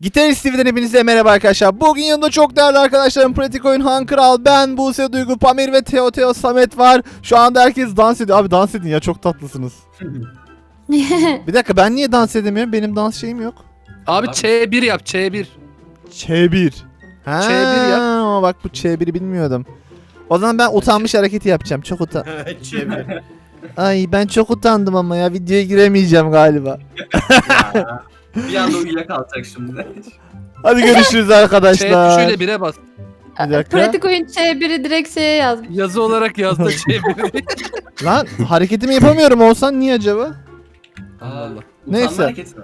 Gitarist TV'den hepinize merhaba arkadaşlar. Bugün yanımda çok değerli arkadaşlarım Pratik Oyun, Han Kral, ben, Buse Duygu, Pamir ve Teo Teo Samet var. Şu anda herkes dans ediyor. Abi dans edin ya çok tatlısınız. Bir dakika ben niye dans edemiyorum? Benim dans şeyim yok. Abi, Abi- Ç1 yap Ç1. Ç1. Ha, Ç1 yap. ama bak bu Ç1'i bilmiyordum. O zaman ben utanmış hareketi yapacağım. Çok utan. Çevir. Ay ben çok utandım ama ya videoya giremeyeceğim galiba. Ya. bir anda uyuyakalacak şimdi. Hadi görüşürüz Ç arkadaşlar. tuşuyla 1'e bas. Bir dakika. Pratik oyun Ç1'i direkt şeye yazmış. Yazı olarak yaz da Ç1'i. Lan hareketimi yapamıyorum olsan niye acaba? Allah Allah. Neyse. Utanma hareketi?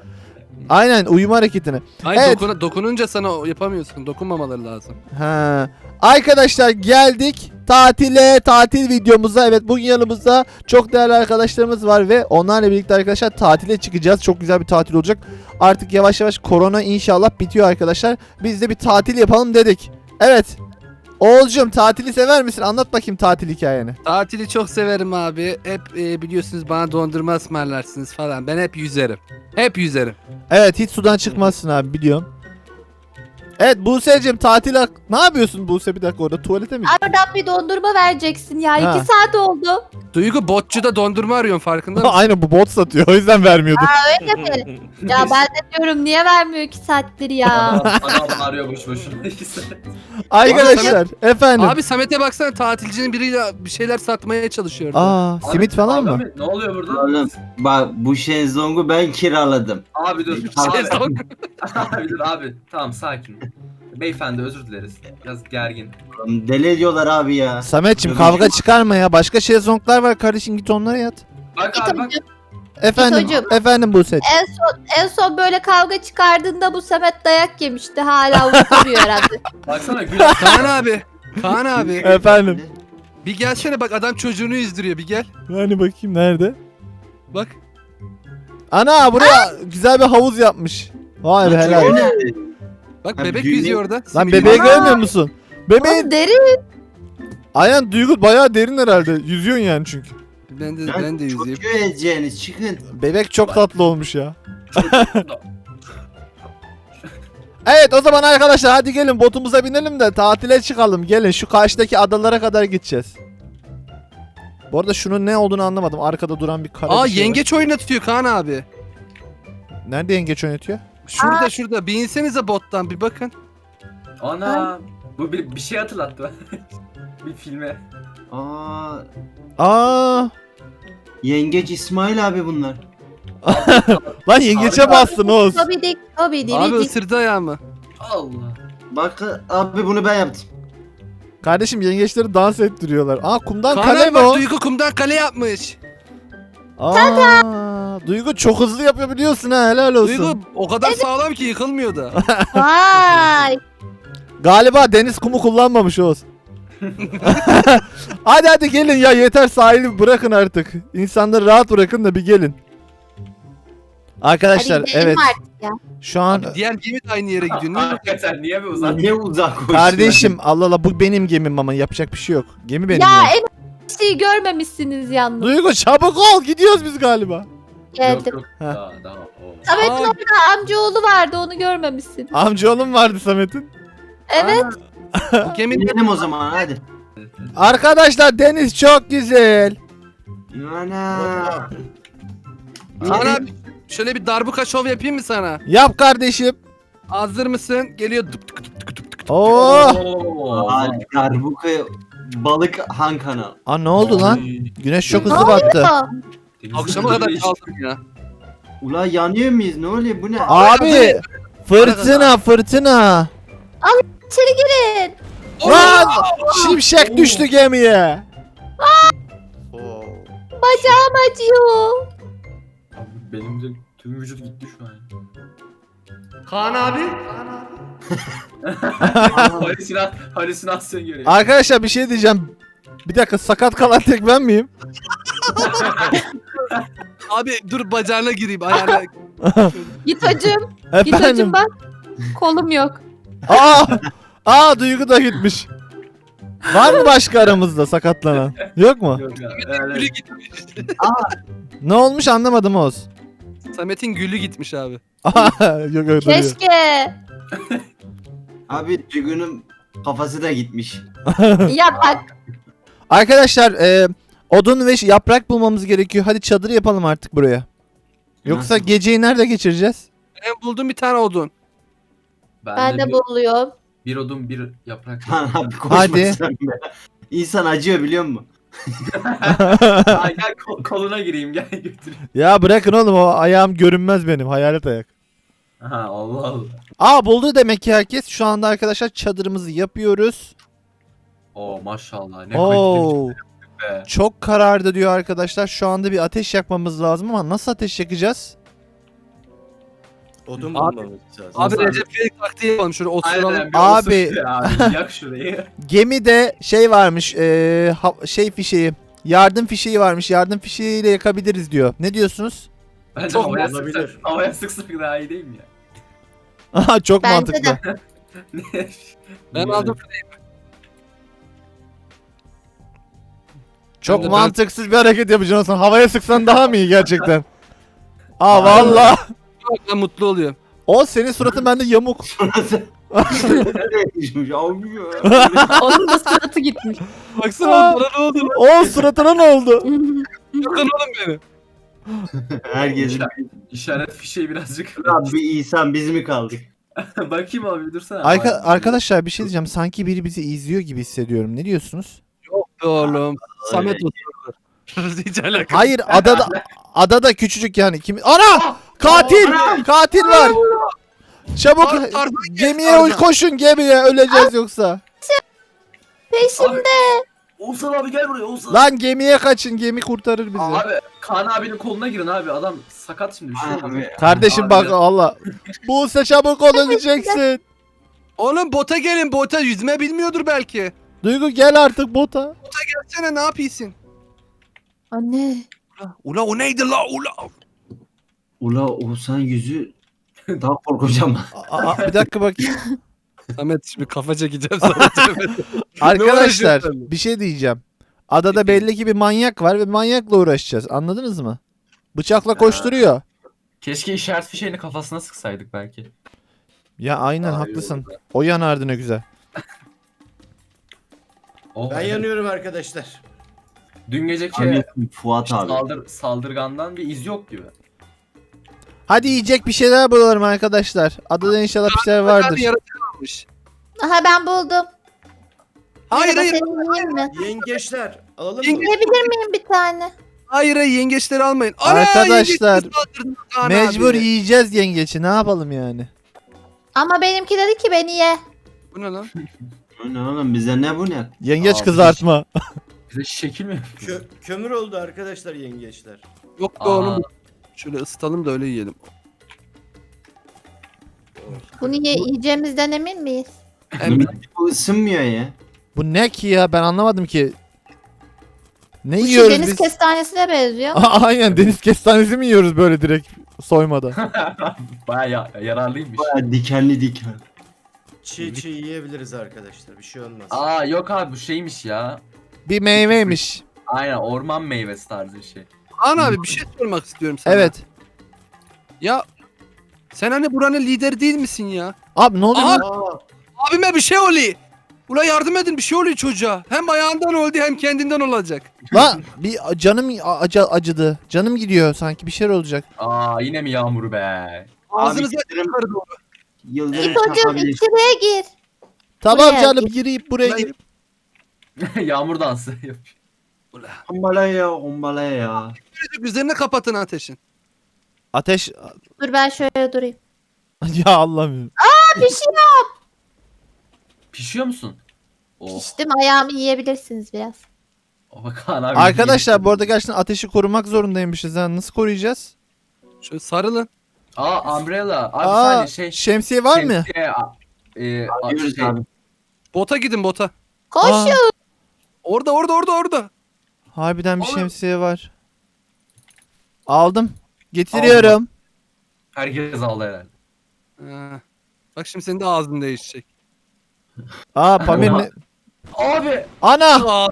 Aynen uyuma hareketini. Hayır Evet. dokuna- dokununca sana o- yapamıyorsun. Dokunmamaları lazım. Ha. Arkadaşlar geldik tatile, tatil videomuza. Evet bugün yanımızda çok değerli arkadaşlarımız var ve onlarla birlikte arkadaşlar tatile çıkacağız. Çok güzel bir tatil olacak. Artık yavaş yavaş korona inşallah bitiyor arkadaşlar. Biz de bir tatil yapalım dedik. Evet. Oğulcum tatili sever misin? Anlat bakayım tatil hikayeni. Tatili çok severim abi. Hep e, biliyorsunuz bana dondurma ısmarlarsınız falan. Ben hep yüzerim. Hep yüzerim. Evet hiç sudan çıkmazsın abi biliyorum. Evet Buse'cim tatil hak- Ne yapıyorsun Buse bir dakika orada tuvalete mi? Oradan bir dondurma vereceksin ya. Ha. iki saat oldu. Duygu botçuda dondurma arıyorsun farkında mısın? Aynen bu bot satıyor o yüzden vermiyordu. Öyle mi? ya ben de diyorum niye vermiyor iki saattir ya. Adam, arıyor boş boşuna. İkisi. Arkadaşlar efendim. Abi Samet'e baksana tatilcinin biriyle bir şeyler satmaya çalışıyor. Aa simit Abi, falan abi, mı? abi, Ne oluyor burada? Oğlum bak bu şezlongu ben kiraladım. Abi dur. Abi, abi dur abi. Tamam sakin. Beyefendi özür dileriz. Biraz gergin. Deli ediyorlar abi ya. Sametçim kavga çıkarma ya. Başka şezlonglar var kardeşim git onlara yat. Bak Git abi bak. Efendim hocam. efendim Buse. En son, en son böyle kavga çıkardığında bu Samet dayak yemişti. Hala unutamıyor herhalde. Baksana gül. Kaan abi. Kaan abi. Efendim. Bir gelsene bak adam çocuğunu yüzdürüyor bir gel. Hani bakayım nerede? Bak. Ana buraya güzel bir havuz yapmış. Vay be helal. Bak bebek yüzüyor orada. Lan Simidi bebeği var. görmüyor musun? Bebeğin Oğlum derin. aynen duygu bayağı derin herhalde. Yüzüyorsun yani çünkü. Ben de, ben de yüzeyim. Çocuğu edeceğiniz çıkın. Bebek çok tatlı olmuş ya. Evet o zaman arkadaşlar hadi gelin botumuza binelim de tatile çıkalım. Gelin şu karşıdaki adalara kadar gideceğiz. Bu arada şunun ne olduğunu anlamadım. Arkada duran bir kara Aa bir şey var. yengeç oynatıyor Kaan abi. Nerede yengeç oynatıyor? Şurada şurada bir insenize bottan bir bakın. Ana. Bu bir, bir şey hatırlattı. bir filme. Aa, Aa! yengeç İsmail abi bunlar. Lan yengeçe bastın Oğuz. Hobidik, Abi hobidik. ısırdı ayağımı. Allah. Bak abi bunu ben yaptım. Kardeşim yengeçleri dans ettiriyorlar. Aa kumdan Kaan kale abi mi bak o? Duygu kumdan kale yapmış. Aa, Duygu çok hızlı yapıyor biliyorsun ha helal olsun. Duygu o kadar sağlam ki yıkılmıyor da. Vay. Galiba deniz kumu kullanmamış Oğuz. hadi hadi gelin ya yeter sahili bırakın artık. İnsanları rahat bırakın da bir gelin. Arkadaşlar Hadi gidelim evet artık ya. şu an Abi diğer gemi de aynı yere gidiyor. Niye? Hakikaten niye bir uzak? Ne uzak koşuyor. kardeşim Allah Allah bu benim gemim ama yapacak bir şey yok. Gemi benim. Ya ya. en şeyi görmemişsiniz yalnız. Duygu çabuk ol gidiyoruz biz galiba. Geldim. Yok yok. Ha. Daha daha. Oo. Samet'in Aa. orada amcaoğlu vardı onu görmemişsin. Amcaoğlum vardı Samet'in. Evet. Bu geminin Binelim o zaman hadi. Arkadaşlar deniz çok güzel. Ana. Kaan abi şöyle bir darbuka şov yapayım mı sana? Yap kardeşim. Hazır mısın? Geliyor. Tık tık tık tık tık. Oo. Oo. Aa, darbuka balık han kanal. Aa ne oldu lan? Güneş çok hızlı battı. oluyor? Akşama kadar kaldım ya. Ula yanıyor muyuz? Ne oluyor bu ne? Abi fırtına fırtına. İçeri girin. Lan şimşek düştü gemiye. Bacağım acıyor. Abi benim de tüm vücut gitti şu an. Kaan abi. Halüsina, halüsinasyon görüyor. Arkadaşlar bir şey diyeceğim. Bir dakika sakat kalan tek ben miyim? Abi dur bacağına gireyim ayağına. Git hacım. Git Efendim. hacım bak. Kolum yok. Aa, aa Duygu da gitmiş. Var mı başka aramızda sakatlanan? Yok mu? Yok ya. Gülü Evet. gitmiş. Ne olmuş anlamadım Oğuz. Samet'in gülü gitmiş abi. Aa, yok. Keşke. Abi Cügün'ün kafası da gitmiş. ya bak Arkadaşlar e, odun ve yaprak bulmamız gerekiyor. Hadi çadır yapalım artık buraya. Yoksa Nasıl? geceyi nerede geçireceğiz? Ben buldum bir tane odun. ben de bir, buluyorum. bir odun bir yaprak. Abi Hadi. sen be. İnsan acıyor biliyor musun? Aa, gel kol- koluna gireyim gel götüreyim. ya bırakın oğlum o ayağım görünmez benim hayalet ayak. Ha Allah Allah. Aa buldu demek ki herkes. Şu anda arkadaşlar çadırımızı yapıyoruz. Oo maşallah ne kaliteli Oo. Be. Çok karardı diyor arkadaşlar. Şu anda bir ateş yakmamız lazım ama nasıl ateş yakacağız? Odun Abi- bulmamız lazım. Abi Recep İvedik taktiği yapalım. Şöyle oturalım. Aynen bir Abi. abi. abi. Yak şurayı. Gemide şey varmış. eee, ha- şey fişeği. Yardım fişeği varmış. Yardım fişeğiyle yakabiliriz diyor. Ne diyorsunuz? Bence Çok havaya olabilir. sıksak, havaya sıksak daha iyi değil mi ya? Aha çok Bence mantıklı. de. Ben aldım. Çok Ben de- mantıksız bir hareket yapacaksın. Sen havaya sıksan daha mı iyi gerçekten? Aa valla. Ben mutlu oluyorum. O senin suratın bende yamuk. Abi ya. Onun da suratı gitmiş. Baksana bana ne oldu lan? O suratına ne oldu? Yakın oğlum beni. Herkesin. İşaret fişeği birazcık. Abi bir insan biz mi kaldık? Bakayım abi dursana. Arka- arkadaşlar bir şey diyeceğim. Sanki biri bizi izliyor gibi hissediyorum. Ne diyorsunuz? Be oğlum. Samet oturdu. Hiç alakası. Hayır adada adada küçücük yani. Kim? Ana! Katil! Katil var. Çabuk gemiye Tarzan. koşun gemiye öleceğiz yoksa. Peşimde. Oğuzhan abi gel buraya Oğuzhan. Lan gemiye kaçın. Gemi kurtarır bizi. Abi Kaan abinin koluna girin abi. Adam sakat şimdi bir şey. Abi, Kardeşim Abi bak. Allah. Buse çabuk ol öleceksin. Oğlum bota gelin bota yüzme bilmiyordur belki. Duygu gel artık bota. Gelsene ne yapıyorsun? Anne. Ula o neydi la ula? Ula Oğuzhan yüzü daha ama. Aa, bir dakika bakayım. Samet şimdi kafa çekeceğim sana. Arkadaşlar bir şey diyeceğim. Adada belli ki bir manyak var ve manyakla uğraşacağız. Anladınız mı? Bıçakla koşturuyor. Keşke işaret fişeğini kafasına sıksaydık belki. Ya aynen iyi haklısın. O yanardı ne güzel. Oh, Ben yanıyorum arkadaşlar. Dün geceki Abi Fuat abi. saldır, saldırgandan bir iz yok gibi. Hadi yiyecek bir şeyler bulalım arkadaşlar. Adada inşallah bir şeyler vardır. Yaratık almış. Aha ben buldum. Hayır Merhaba, hayır. Senin yiyeyim mi? Yengeçler alalım mı? Yenge- Yiyebilir miyim bir tane? Hayır hayır yengeçleri almayın. Ana, Arkadaşlar, yengeçleri saldırdı Kaan Mecbur abi. yiyeceğiz yengeçi. Ne yapalım yani? Ama benimki dedi ki beni ye. Bu ne lan? Bu ne oğlum bize ne bu ne? Yengeç Abi, kızartma. Bize şekil mi? Kö- kömür oldu arkadaşlar yengeçler. Yok be Aa. oğlum. Şöyle ısıtalım da öyle yiyelim. Bunu ye yiyeceğimizden emin miyiz? Hem Bu ısınmıyor ya. Bu ne ki ya? Ben anlamadım ki. Ne Bu şu yiyoruz deniz biz? kestanesine benziyor. Aynen deniz kestanesi mi yiyoruz böyle direkt soymadan? Baya ya- yararlıymış. Baya dikenli diken. Çiğ çiğ yiyebiliriz arkadaşlar bir şey olmaz. Aa yok abi bu şeymiş ya. bir meyveymiş. Aynen orman meyvesi tarzı bir şey. Kaan abi bir şey sormak istiyorum sana. Evet. Ya sen hani buranın lideri değil misin ya? Abi ne oluyor? Lan? Abime bir şey oluyor. Ula yardım edin bir şey oluyor çocuğa. Hem ayağından öldü hem kendinden olacak. Lan bir canım acı, acıdı. Canım gidiyor sanki bir şeyler olacak. Aa yine mi yağmur be? Ağzınıza yıldırım- çıkardı o. Yıldırım İpocuğum çakabilir. içeriye gir. Tamam Buraya canım gir. gireyim buraya gireyim. yağmur dansı yapıyor. Ula. Hombalaya hombalaya. Birazcık üzerine kapatın ateşin. Ateş Dur ben şöyle durayım. ya Allah'ım. Ha pişiyor. Pişiyor musun? Oh. Piştim ayağımı yiyebilirsiniz biraz. Oh, Kaan abi. Arkadaşlar bu arada gerçekten ateşi korumak zorundaymışız. Ha. Nasıl koruyacağız? Şöyle sarılın. Aa umbrella. Abi Aa, saniye şey. şemsiye var mı? şemsiye, a- e, a- şey, abi. Bota gidin bota. Koşun. Orada orada orada orada. Harbiden bir Oğlum. şemsiye var. Aldım. Getiriyorum. Herkes aldı herhalde. Ha. Bak şimdi senin de ağzın değişecek. Aa Pamir ne? Abi Ana! Aa,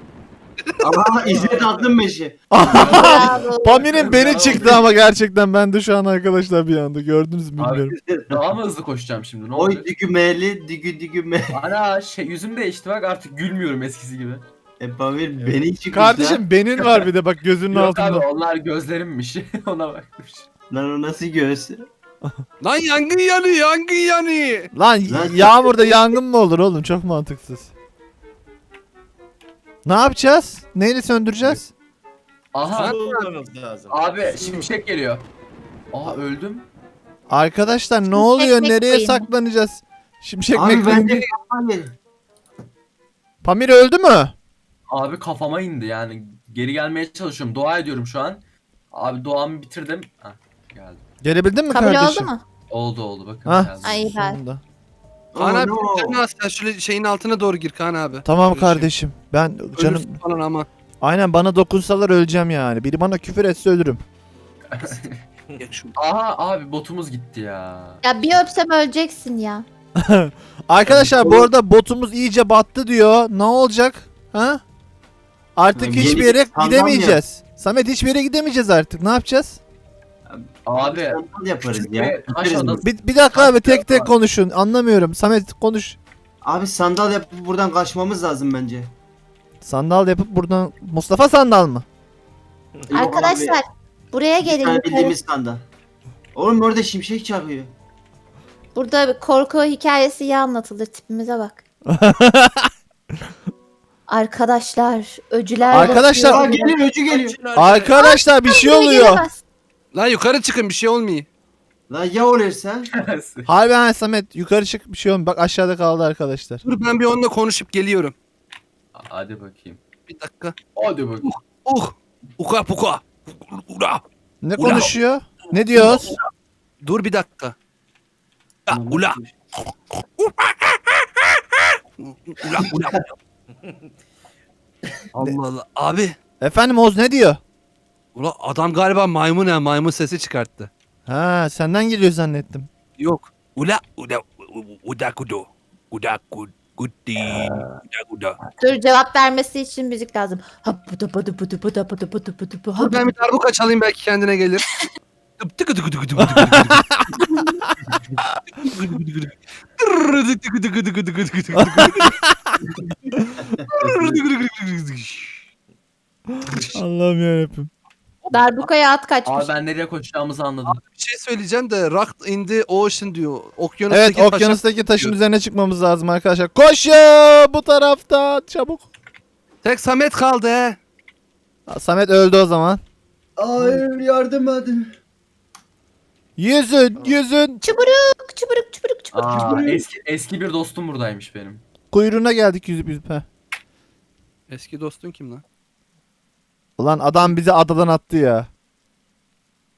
Aa İzzet attın beşi. Bravo. Pamir'in beni çıktı ama gerçekten ben de şu an arkadaşlar bir anda gördünüz mü Abi, bilmiyorum. Daha mı hızlı koşacağım şimdi ne Oy olacak? dügü meli dügü dügü meli. Ana şey yüzüm değişti bak artık gülmüyorum eskisi gibi. E Pamir beni çıkmış Kardeşim benin var bir de bak gözünün Yok abi altında. onlar gözlerimmiş ona bakmış. Lan o nasıl göğüs? Lan yangın yanıyor yangın yanıyor. Lan Lan- yağmurda yangın mı olur oğlum çok mantıksız. Ne yapacağız? Neyle söndüreceğiz? Aha Bulmamız lazım. abi şimşek geliyor. Aa öldüm. Arkadaşlar ne oluyor? Nereye saklanacağız? Şimşek Abi McQueen? Pamir. Öldü mü? Abi kafama indi yani geri gelmeye çalışıyorum dua ediyorum şu an. Abi duamı bitirdim. Hah geldi. Gelebildin mi Kabul oldu kardeşim? mu? Oldu oldu bakın Hah. geldi. Ay. Sonunda. Kaan Oh abi no. sen az sen şöyle şeyin altına doğru gir Kaan abi. Tamam Öyle şey. kardeşim. Ben canım Ölürsün falan ama. aynen bana dokunsalar öleceğim yani. Biri bana küfür etse ölürüm. Aha abi botumuz gitti ya. Ya bir öpsem öleceksin ya. Arkadaşlar bu arada botumuz iyice battı diyor. Ne olacak? Ha? Artık hiçbir bir yere gidemeyeceğiz. Samet hiçbir yere gidemeyeceğiz artık. Ne yapacağız? Abi Sandal yaparız ya. bir taş. Bir, bir dakika abi tek tek konuşun. Anlamıyorum. Samet konuş. Abi sandal yapıp buradan kaçmamız lazım bence. Sandal yapıp buradan Mustafa sandal mı? Yok Arkadaşlar buraya gelin. yukarı. bildiğimiz sandal. Oğlum orada şimşek çakıyor. Burada bir korku hikayesi iyi anlatılır. Tipimize bak. Arkadaşlar öcüler Arkadaşlar- Aa bakıyor. geliyor öcü geliyor. Arkadaşlar bir şey Buraya oluyor. gelemez. Lan yukarı çıkın bir şey olmuyor. Lan ya olursa? Harbi ha Samet yukarı çık bir şey olmuyor. Bak aşağıda kaldı arkadaşlar. Dur ben bir onunla konuşup geliyorum. Hadi bakayım. Bir dakika. Hadi bakayım. Uh. Uka puka. Ula. Ne Ula. konuşuyor? Ne diyoruz? Dur bir dakika. Ya, ula. Ula ula. Allah Allah. Abi. Efendim Oz ne diyor? Ula adam galiba maymun ya maymun sesi çıkarttı. Ha senden geliyor zannettim. Yok. Ula ula uda kudu. Uda kud kudi. Uda kuda. Dur cevap vermesi için müzik lazım. Ha budu budu budu budu budu budu budu budu. Dur ben bir darbuka çalayım belki kendine gelir. Tık tık tık tık tık tık tık tık. Allah'ım yarabbim. Darbukaya at Abi kaçmış. ben nereye koşacağımızı anladım. Bir şey söyleyeceğim de Rock in the Ocean diyor. Evet Okyanustaki taşa- okyanustaki taşın üzerine çıkmamız lazım arkadaşlar. Koşun bu tarafta çabuk. Tek Samet kaldı he. Ha, Samet öldü o zaman. Hayır yardım edin. Yüzün yüzün. Çuburuk çuburuk çuburuk çuburuk. Aa, eski, eski bir dostum buradaymış benim. Kuyruğuna geldik yüzüp yüzüp. Heh. Eski dostun kim lan? Ulan adam bizi adadan attı ya.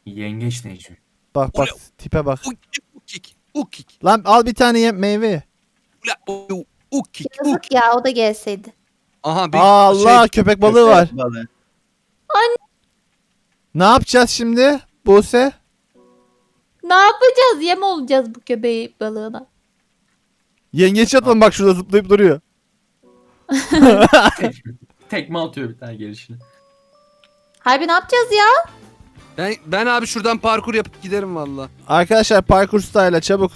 Yengeç Necmi. Bak bak tipe bak. Ukik ukik ukik. Lan al bir tane ye meyve. Ula u- ukik ukik. Yazık ya o da gelseydi. Aha bir Allah şey. köpek balığı var. Balığı. Ne yapacağız şimdi Buse? Ne yapacağız? Yem olacağız bu köpeği balığına. Yengeç atalım bak şurada zıplayıp duruyor. Tekme atıyor bir tane gelişine. Harbi ne yapacağız ya? Ben, ben abi şuradan parkur yapıp giderim valla. Arkadaşlar parkur style çabuk.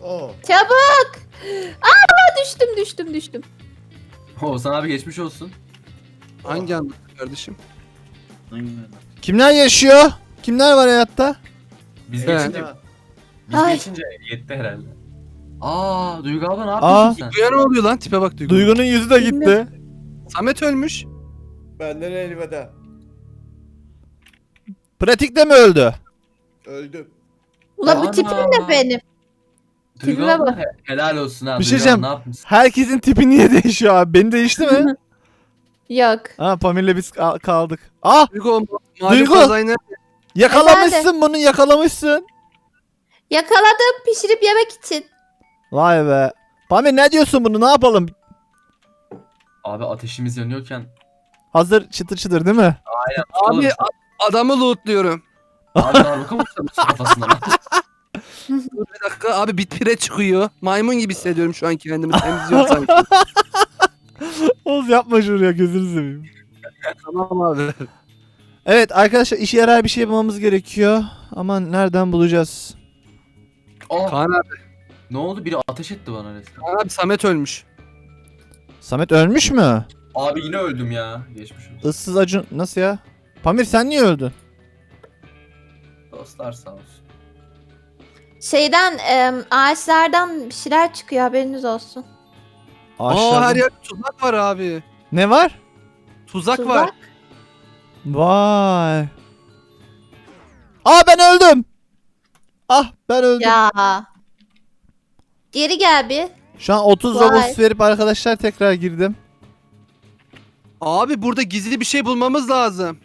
Oo. Çabuk. Aa düştüm düştüm düştüm. Oğuzhan abi geçmiş olsun. Hangi anda kardeşim? Hangi- Kimler yaşıyor? Kimler var hayatta? Biz Ben. geçince, biz Ay. geçince yetti herhalde. Aa Duygu abla ne Aa. yapıyorsun sen? Duyar ne oluyor lan? Tipe bak Duygu. Duygu'nun yüzü de gitti. Samet ölmüş. Benden elveda. Pratikte mi öldü? Öldüm. Ulan bu tipim ne benim? Duygu Tipime abla he- helal olsun abi. Bir şey diyeceğim. Ne yapmışsın? Herkesin tipi niye değişiyor abi? Beni değişti mi? Yok. ha Pamir'le biz kal- kaldık. Ah Duygu malum Duygu. kazayı nerede? yakalamışsın bunu yakalamışsın. Yakaladım pişirip yemek için. Vay be. Pamir ne diyorsun bunu ne yapalım? Abi ateşimiz yanıyorken. Hazır çıtır çıtır değil mi? Oğlum, Abi a- adamı lootluyorum. Abi darbuka mı tutuyorsun kafasına? Dur bir dakika abi bit pire çıkıyor. Maymun gibi hissediyorum şu an kendimi temizliyorum sanki. Oğuz yapma şunu ya gözünü seveyim. Tamam abi. Evet arkadaşlar işe yarar bir şey bulmamız gerekiyor. Ama nereden bulacağız? Aa, Kaan abi, ne oldu? Biri ateş etti bana resmen. Kaan abi Samet ölmüş. Samet ölmüş mü? Abi yine öldüm ya. Geçmiş olsun. Issız acun nasıl ya? Pamir sen niye öldün? Dostlar sağ olsun. Şeyden em, ağaçlardan bir şeyler çıkıyor haberiniz olsun. Aa Aşağıda- her yer tuzak var abi. Ne var? Tuzak, Tuzak. var. Vay. Aa ben öldüm. Ah ben öldüm. Ya. Geri gel bir. Şu an 30 Vay. Robux verip arkadaşlar tekrar girdim. Abi burada gizli bir şey bulmamız lazım.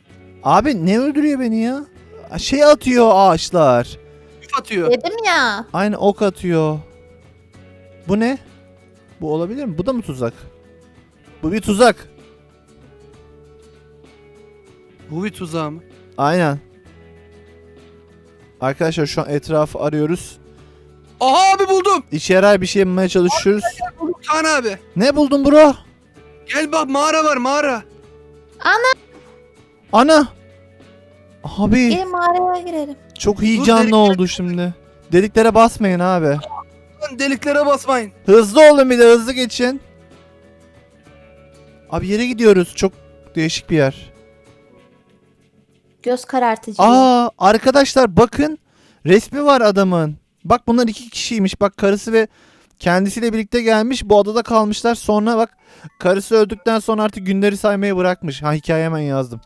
Abi ne öldürüyor beni ya? Şey atıyor ağaçlar. Üf atıyor. Dedim ya. Aynı ok atıyor. Bu ne? Bu olabilir mi? Bu da mı tuzak? Bu bir tuzak. Bu bir tuzağı mı? Aynen. Arkadaşlar şu an etrafı arıyoruz. Aha abi buldum. İşe yarar bir şey bulmaya çalışıyoruz. Kaan abi. Ne buldun bro? Gel bak mağara var mağara. Ana. Abi Gelin mağaraya girelim. çok heyecanlı delikler- oldu şimdi. Deliklere basmayın abi. Lan deliklere basmayın. Hızlı olun bir de hızlı geçin. Abi yere gidiyoruz. Çok değişik bir yer. Göz karartıcı. Aa arkadaşlar bakın. Resmi var adamın. Bak bunlar iki kişiymiş. Bak karısı ve kendisiyle birlikte gelmiş. Bu adada kalmışlar. Sonra bak karısı öldükten sonra artık günleri saymayı bırakmış. Ha hikaye hemen yazdım.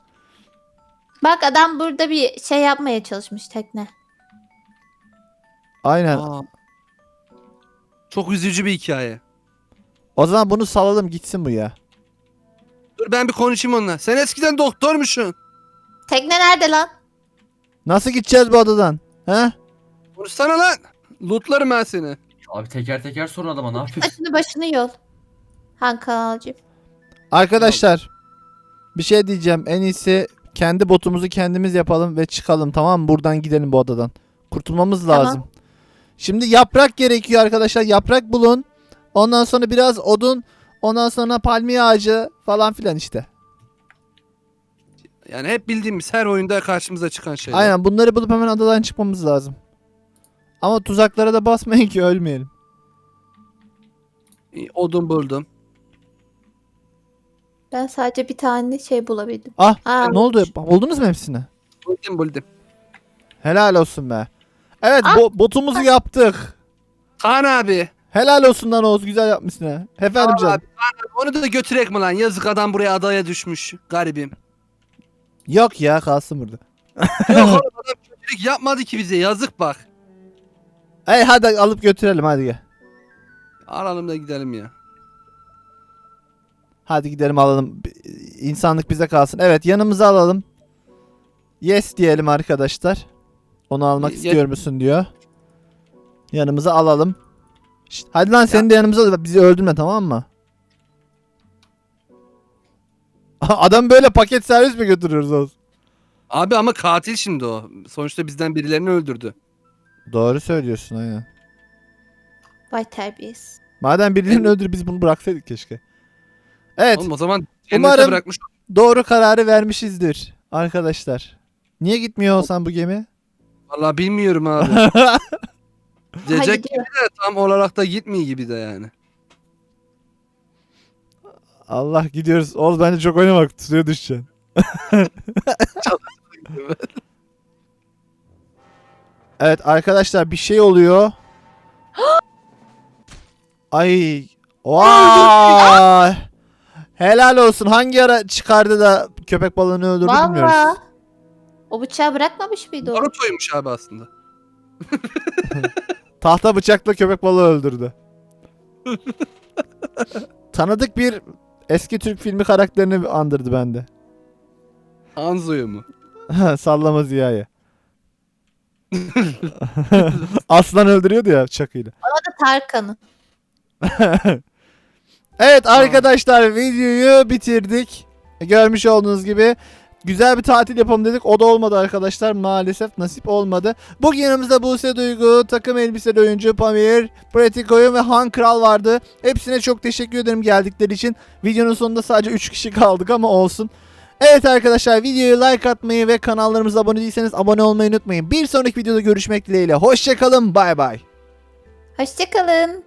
Bak adam burada bir şey yapmaya çalışmış tekne. Aynen. Aa. Çok üzücü bir hikaye. O zaman bunu salalım gitsin bu ya. Dur ben bir konuşayım onunla. Sen eskiden doktormuşsun. Tekne nerede lan? Nasıl gideceğiz bu adadan? He? Konuşsana lan. Lootlarım ben seni. Abi teker teker sorun adama ne yapıyorsun? Başını başını yol. Han kanalcığım. Arkadaşlar bir şey diyeceğim. En iyisi kendi botumuzu kendimiz yapalım ve çıkalım tamam mı? Buradan gidelim bu adadan. Kurtulmamız Tamam. lazım. Şimdi yaprak gerekiyor arkadaşlar. Yaprak bulun. Ondan sonra biraz odun. Ondan sonra palmiye ağacı falan filan işte. Yani hep bildiğimiz her oyunda karşımıza çıkan şeyler. Aynen bunları bulup hemen adadan çıkmamız lazım. Ama tuzaklara da basmayın ki ölmeyelim. Odun buldum. Ben sadece bir tane şey bulabildim. Ah Ha, ne oldu? Buldunuz mu hepsini? Buldum buldum. Helal olsun be. Evet bo- botumuzu yaptık. Kaan abi. Helal olsun lan Oğuz güzel yapmışsın ha. Efendim Kaan canım. abi, Kaan abi, Onu da götürek mi lan? Yazık adam buraya adaya düşmüş. Garibim. Yok ya kalsın burada. Yok oğlum adam kötülük yapmadı ki bize. Yazık bak. Hey hadi alıp götürelim hadi gel. Alalım da gidelim ya. Hadi gidelim alalım. İnsanlık bize kalsın. Evet yanımıza alalım. Yes diyelim arkadaşlar. Onu almak Ye- istiyor musun diyor. Yanımıza alalım. Şşt, hadi lan seni de yanımıza al. Bizi öldürme tamam mı? Adam böyle paket servis mi götürüyoruz Oğuz? Abi ama katil şimdi o. Sonuçta bizden birilerini öldürdü. Doğru söylüyorsun aynen. Vay terbiyesiz. Madem birilerini öldür biz bunu bıraksaydık keşke. Evet Oğlum o zaman cennete Umarım- bırakmış. doğru kararı vermişizdir arkadaşlar. Niye gitmiyor olsan bu gemi? Vallahi bilmiyorum abi. Aha, gidiyor. de tam olarak da gitmiyor gibi de yani. Allah gidiyoruz. Oğuz bence çok oynamak suya düşeceksin. evet arkadaşlar bir şey oluyor. Ay. Vay. Helal olsun. Hangi ara çıkardı da köpek balığını öldürdü bilmiyoruz. Valla. O bıçağı bırakmamış mıydı o? Naruto'ymuş abi aslında. Tahta bıçakla köpek balığı öldürdü. Tanıdık bir eski Türk filmi karakterini andırdı bende. Hanzo'yu mu? Sallama Ziya'yı. Aslan öldürüyordu ya çakıyla. O da Tarkan'ı. Evet arkadaşlar videoyu bitirdik. Görmüş olduğunuz gibi güzel bir tatil yapalım dedik. O da olmadı arkadaşlar. Maalesef nasip olmadı. Bugün yanımızda Buse Duygu, takım elbiseli oyuncu Pamir, Pratik Oyun ve Han Kral vardı. Hepsine çok teşekkür ederim geldikleri için. Videonun sonunda sadece 3 kişi kaldık ama olsun. Evet arkadaşlar videoyu like atmayı ve kanallarımıza abone değilseniz abone olmayı unutmayın. Bir sonraki videoda görüşmek dileğiyle. Hoşçakalın bay bay. Hoşçakalın.